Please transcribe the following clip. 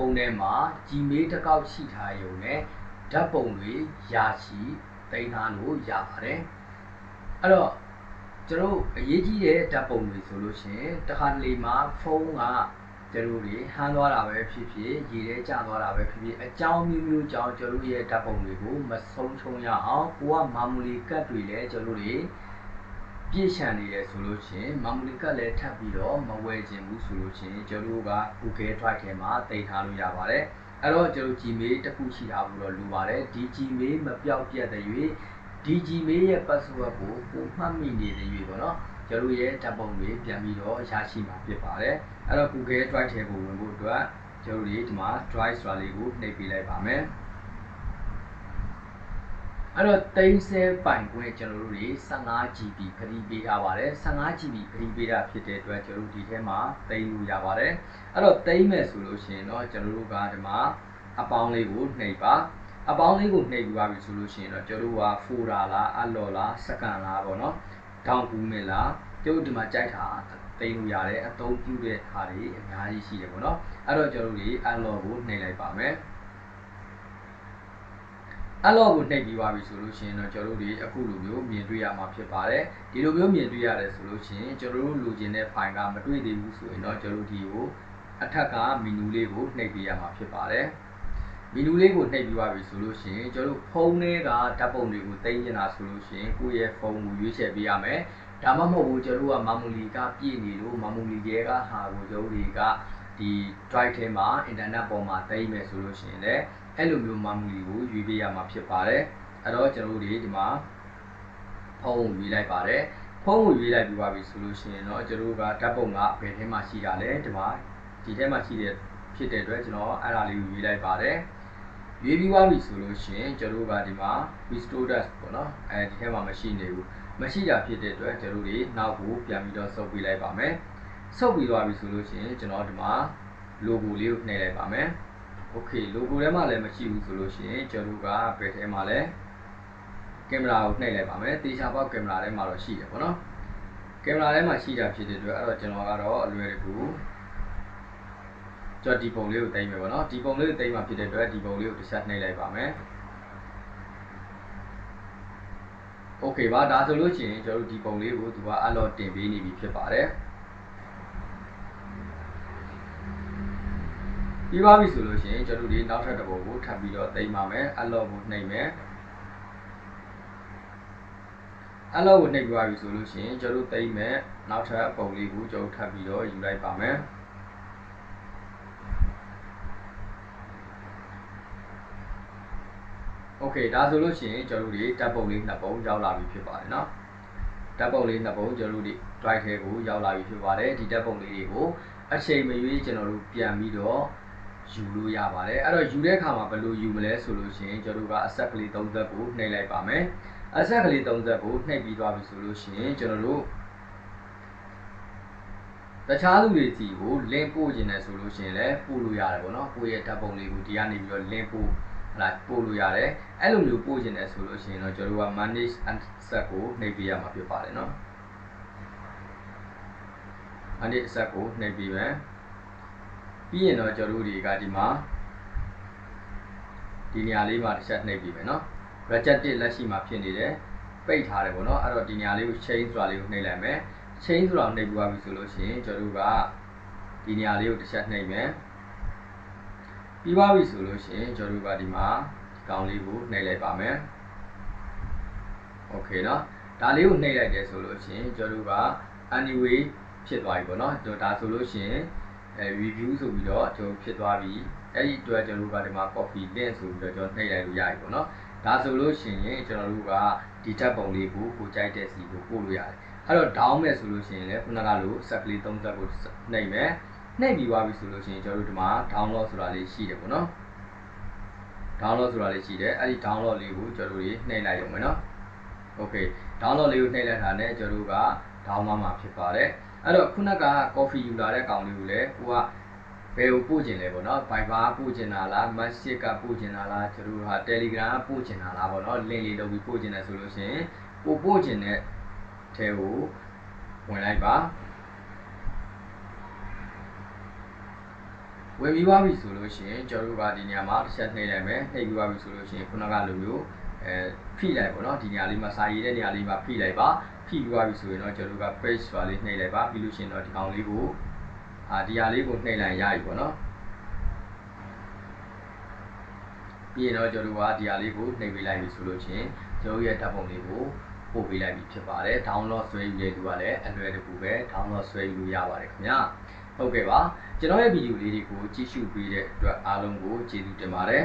ုန်းထဲမှာ Gmail တစ်ကောက်ရှိထားရုံနဲ့ဓာတ်ပုံတွေရာချီတင်ထားလို့ရပါတယ်အဲ့တော့ကျွန်တော်တို့အရေးကြီးတဲ့ဓာတ်ပုံတွေဆိုလို့ရှိရင်တစ်ခါတလေမှာဖုန်းကကျွန်တော်တို့တွေဟန်းသွားတာပဲဖြစ်ဖြစ်ရေထဲကျသွားတာပဲဖြစ်ဖြစ်အကြောင်းမျိုးမျိုးကြောင့်ကျွန်တော်တို့ရဲ့ဓာတ်ပုံတွေကိုမဆုံးချုံရအောင်ကိုကမာမူလီကတ်တွေလည်းကျွန်တော်တို့တွေ ပြည့်ရှံနေတယ်ဆိုလို့ရှိရင်မာမူလီကတ်လည်းထပ်ပြီးတော့မဝယ်ခြင်းဘူးဆိုလို့ရှိရင်ကျွန်တော်တို့က Google Drive ထဲမှာတင်ထားလို့ရပါတယ်အဲ့တော့ကျွန်တော် Gmail တစ်ခုရှိတာဘူးတော့လိုပါတယ်ဒီ Gmail မပြောက်ပြတ်တဲ့၍ဒီ Gmail ရဲ့ password ကိုပုံမှတ်မိနေတဲ့၍ပေါ့နော်ကျွန်တော်ရဲ့ဓာတ်ပုံတွေပြန်ပြီးတော့ရရှိမှာဖြစ်ပါတယ်အဲ့တော့ Google Drive ထဲကိုဝင်ဖို့အတွက်ကျွန်တော်တို့ဒီမှာ Drive ဆိုတာလေးကိုနှိပ်ပေးလိုက်ပါမယ် အဲ့တော့တိန်းဆဲပိုင်ခွင့်ကျွန်တော်တို့တွေ 15GB ခရီးပေးထားပါတယ် 15GB ခရီးပေးတာဖြစ်တဲ့အတွက်ကျွန်တော်တို့ဒီထဲမှာတိန်းလို့ရပါတယ်အဲ့တော့တိန်းမယ်ဆိုလို့ရှိရင်တော့ကျွန်တော်တို့ကဒီမှာအပေါင်းလေးကိုနှိပ်ပါအပေါင်းလေးကိုနှိပ်ပြီးပါပြီဆိုလို့ရှိရင်တော့ကျွန်တော်တို့က folder လားအလော်လားစကန်လားပေါ့နော် down ကူးမယ်လားကျွန်တော်ဒီမှာကြိုက်တာတိန်းလို့ရတယ်အသုံးပြုတဲ့ဟာတွေအများကြီးရှိတယ်ပေါ့နော်အဲ့တော့ကျွန်တော်တို့ဒီအလော်ကိုနှိပ်လိုက်ပါမယ် အဲ့လောက်ကိုနှိပ်ပြီးသွားပြီဆိုလို့ရှိရင်တော့ကျွန်တော်တို့တွေအခုလိုမျိုးမြင်တွေ့ရမှာဖြစ်ပါတယ်ဒီလိုမျိုးမြင်တွေ့ရတယ်ဆိုလို့ရှိရင်ကျွန်တော်တို့လိုချင်တဲ့ file ကမတွေ့သေးဘူးဆိုရင်တော့ကျွန်တော်တို့ဒီကိုအထက်ကမီနူလေးကိုနှိပ်ပေးရမှာဖြစ်ပါတယ်မီနူလေးကိုနှိပ်ပြီးသွားပြီဆိုလို့ရှိရင်ကျွန်တော်တို့ဖုန်းထဲကဓာတ်ပုံတွေကိုတင်ကျင်တာဆိုလို့ရှိရင်ကိုယ့်ရဲ့ဖုန်းကိုရွေးချယ်ပေးရမယ်ဒါမှမဟုတ်ဘူးကျွန်တော်တို့ကမမူလီကပြည့်နေလို့မမူလီရဲ့ကဟာကိုကျွန်တော်တွေက ဒီ drive ထဲမှာ internet ပေါ်မှာတင်မယ်ဆိုလို့ရှိရင်လည်းအဲ့လိုမျိုးမမူလီကိုရွေးပေးရမှာဖြစ်ပါတယ်အဲ့တော့ကျွန်တော်တို့ဒီမှာဖုန်းကိုရွေးလိုက်ပါတယ်ဖုန်းကိုရွေးလိုက်ပြီးပါပြီဆိုလို့ရှိရင်တော့ကျွန်တော်တို့ကဓာတ်ပုံကဘယ်ထဲမှာရှိတာလဲဒီမှာဒီထဲမှာရှိတဲ့ဖြစ်တဲ့အတွက်ကျွန်တော်အဲ့ဒါလေးကိုရွေးလိုက်ပါတယ်ရွေးပြီးသွားပြီဆိုလို့ရှိရင်ကျွန်တော်တို့ကဒီမှာ restore dash ပေါ့နော်အဲဒီထဲမှာမရှိနေဘူးမရှိတာဖြစ်တဲ့အတွက်ကျွန်တော်တို့နောက်ကိုပြန်ပြီးတော့ဆုပ်ပေးလိုက်ပါမယ် ဆုပ်ပြီးသွားပြီဆိုလို့ရှိရင်ကျွန်တော်ဒီမှာ logo လေးကိုနှိပ်လိုက်ပါမယ် okay logo ထဲမှာလည်းမရှိဘူးဆိုလို့ရှိရင်ကျွန်တော်တို့ကဘယ်ထဲမှာလဲကင်မရာကိုနှိပ်လိုက်ပါမယ်တေချာပေါက်ကင်မရာထဲမှာတော့ရှိတယ်ပေါ့နော်ကင်မရာထဲမှာရှိတာဖြစ်တဲ့အတွက်အဲ့တော့ကျွန်တော်ကတော့အလွယ်တကူကျွန်တော်ဒီပုံလေးကိုတင်မယ်ပေါ့နော်ဒီပုံလေးကိုတင်မှာဖြစ်တဲ့အတွက်ဒီပုံလေးကိုတစ်ချက်နှိပ်လိုက်ပါမယ်โอเคပါဒါဆိုလို့ရှိရင်ကျွန်တော်တို့ဒီပုံလေးကိုသူကအလော့တင်ပေးနေပြီဖြစ်ပါတယ် ပြီးပါပြီဆိုလို့ရှိရင်ကျွန်တော်တို့ဒီနောက်ထပ်တစ်ပုံကိုထပ်ပြီးတော့တင်ပါမယ်အလော့ကိုနှိပ်မယ်အလော့ကိုနှိပ်ပြီးပါပြီဆိုလို့ရှိရင်ကျွန်တော်တို့တင်မယ်နောက်ထပ်ပုံလေးကိုကျွန်တော်ထပ်ပြီးတော့ယူလိုက်ပါမယ်โอเคဒါဆိုလို့ရှိရင်ကျွန်တော်တို့ဒီတပ်ပုံလေးနှစ်ပုံရောက်လာပြီဖြစ်ပါတယ်เนาะဓာတ်ပုံလေးနှစ်ပုံကျွန်တော်တို့ဒီ drive ထဲကိုရောက်လာပြီဖြစ်ပါတယ်ဒီဓာတ်ပုံလေးတွေကိုအချိန်မရွေးကျွန်တော်တို့ပြန်ပြီးတော့ ယူလို့ရပါတယ်အဲ့တော့ယူတဲ့အခါမှာဘယ်လိုယူမလဲဆိုလို့ရှိရင်ကျွန်တော်တို့ကအဆက်ကလေး30ကိုနှိပ်လိုက်ပါမယ်အဆက်ကလေး30ကိုနှိပ်ပြီးသွားပြီဆိုလို့ရှိရင်ကျွန်တော်တို့တခြားလူတွေစီကို link ပို့ခြင်းနဲ့ဆိုလို့ရှိရင်လည်းပို့လို့ရတယ်ပေါ့နော်ကိုယ့်ရဲ့ဓာတ်ပုံလေးကိုဒီကနေပြီးတော့ link ပို့လာပို့လို့ရတယ်အဲ့လိုမျိုးပို့ခြင်းနဲ့ဆိုလို့ရှိရင်တော့ကျွန်တော်တို့က manage and set ကိုနှိပ်ပေးရမှာဖြစ်ပါတယ်နော် manage set ကိုနှိပ်ပေးမယ် ပြီးရင်တော့ကျွန်တော်တို့တွေကဒီမှာဒီနေရာလေးမှာတစ်ချက်နှိပ်ပြီးမယ်နော် rejected လက်ရှိမှာဖြစ်နေတယ်ပိတ်ထားတယ်ပေါ့နော်အဲ့တော့ဒီနေရာလေးကို change ဆိုတာလေးကိုနှိပ်လိုက်မယ် change ဆိုတာနှိပ်ပြီးသွားပြီဆိုလို့ရှိရင်ကျွန်တော်တို့ကဒီနေရာလေးကိုတစ်ချက်နှိပ်မယ်ပြီးသွားပြီဆိုလို့ရှိရင်ကျွန်တော်တို့ကဒီမှာကောင်းလေးကိုနှိပ်လိုက်ပါမယ် okay เนาะဒါလေးကိုနှိပ်လိုက်တယ်ဆိုလို့ရှိရင်ကျွန်တော်တို့က anyway ဖြစ်သွားပြီပေါ့เนาะဒါဆိုလို့ရှိရင် အဲ review ဆိုပြီးတော့ကျွန်တော်ဖြစ်သွားပြီအဲ့ဒီအတွက်ကျွန်တော်တို့ကဒီမှာ copy link ဆိုပြီးတော့ကျွန်တော်နှိပ်လိုက်လို့ရပြီပေါ့နော်ဒါဆိုလို့ရှိရင်ကျွန်တော်တို့ကဒီတက်ပုံလေးကိုကိုကြိုက်တဲ့စီကိုပို့လို့ရတယ်အဲ့တော့ down မယ်ဆိုလို့ရှိရင်လည်းခုနကလို set လေး၃တက်ကိုနှိပ်မယ်နှိပ်ပြီးသွားပြီဆိုလို့ရှိရင်ကျွန်တော်တို့ဒီမှာ download ဆိုတာလေးရှိတယ်ပေါ့နော် download ဆိုတာလေးရှိတယ်အဲ့ဒီ download လေးကိုကျွန်တော်တို့နှိပ်လိုက်ရုံပဲနော် okay download လေးကိုနှိပ်လိုက်တာနဲ့ကျွန်တော်တို့က download မှာဖြစ်ပါတယ် အဲ့တော့ခုနက coffee ယူလာတဲ့ကောင်လေးကိုလည်းကိုကဘယ်ကိုပို့ကျင်လဲပေါ့နော် Viber ပို့ကျင်တာလား Message ကပို့ကျင်တာလားကျွန်တော်တို့ဟာ Telegram ပို့ကျင်တာလားပေါ့နော် link လေးလုပ်ပြီးပို့ကျင်တယ်ဆိုလို့ရှိရင်ကိုပို့ကျင်တဲ့ထဲကိုဝင်လိုက်ပါဝင်ပြီးသွားပြီဆိုလို့ရှိရင်ကျွန်တော်တို့ကဒီနေရာမှာတစ်ချက်နှိပ်လိုက်မယ်နှိပ်ပြီးသွားပြီဆိုလို့ရှိရင်ခုနကလိုမျိုးအဲဖိလိုက်ပေါ့နော်ဒီနေရာလေးမှာစာရည်တဲ့နေရာလေးမှာဖိလိုက်ပါ ဖိပြီးသွားပြီဆိုရင်တော့ကျွန်တော်တို့က page ဆိုတာလေးနှိပ်လိုက်ပါပြီးလို့ရှိရင်တော့ဒီကောင်လေးကိုအာဒီဟာလေးကိုနှိပ်လိုက်ရပြီပေါ့နော်ပြီးရင်တော့ကျွန်တော်တို့ကဒီဟာလေးကိုနှိပ်ပေးလိုက်ပြီဆိုလို့ရှိရင်ကျွန်တော်ရဲ့ဓာတ်ပုံလေးကိုပို့ပေးလိုက်ပြီဖြစ်ပါတယ် download ဆွဲယူတဲ့လူကလည်းအလွယ်တကူပဲ download ဆွဲယူလို့ရပါတယ်ခင်ဗျာဟုတ်ကဲ့ပါကျွန်တော်ရဲ့ဗီဒီယိုလေးတွေကိုကြည့်ရှုပေးတဲ့အတွက်အားလုံးကိုကျေးဇူးတင်ပါတယ်